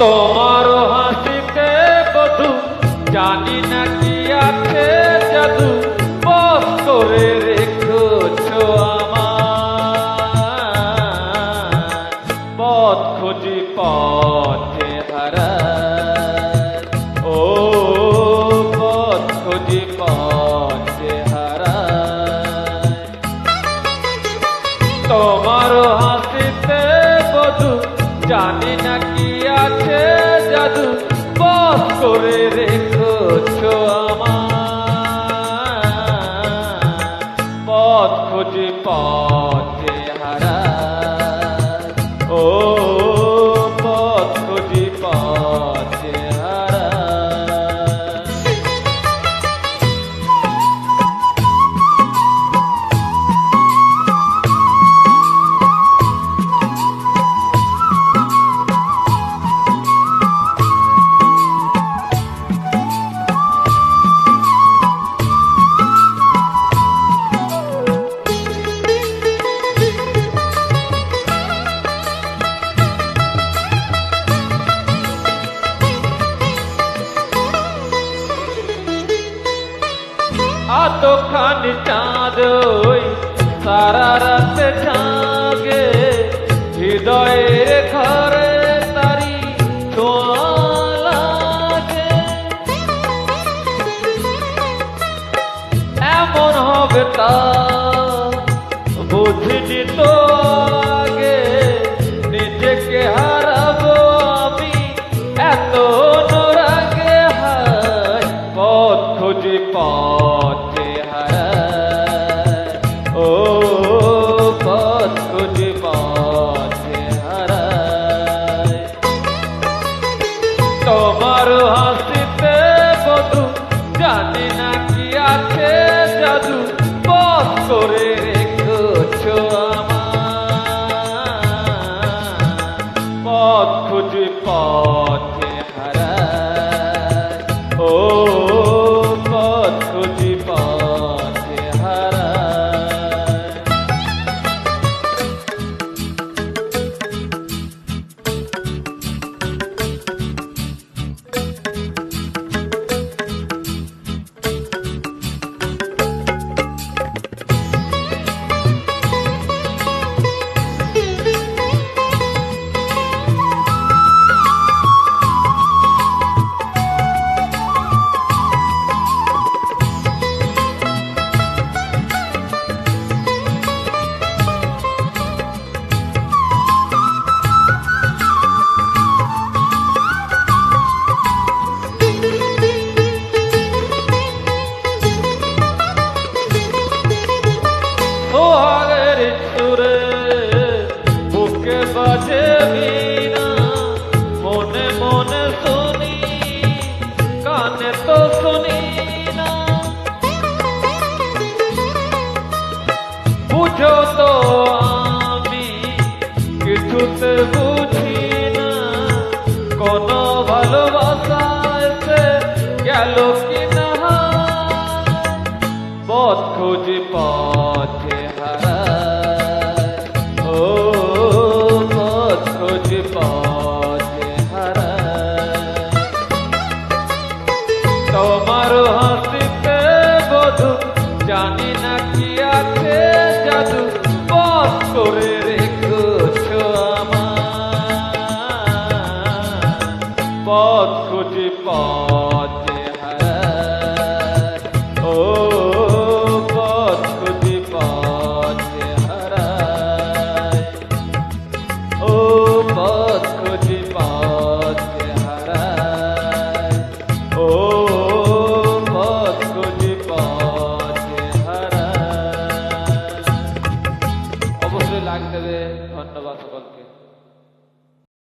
তোমার হাসিতে বধু, জানি না কি আছে জাদু, বস করে রেখেছ আমার পথ খুঁজি পথে হারা ও, পথ খুঁজি পথে হারা তোমার হাসিতে বধু জানি না কি আছে জাদু। বস করে রেখো আমার আতখানি চাঁদ ওই সারা রাত জাগে। হৃদয়ের ঘরে তারি লাগে। এমন হবে তা বুঝিনি তো আগে। নিজেকে হারাবো আমি এত অনুরাগে। হায়, পথ খুঁজি পথে জানি না কি আছে জাদু? পথ করে বুঝো তো আমি, কিছুতে বুঝি না। কোন ভালোবাসা গেল কি না পথ খুঁজে, পথে ও, পথ খুঁজে, পথে হারা তোমার হাসিতে বধু জানি না জাদু পথ খুঁজে পথ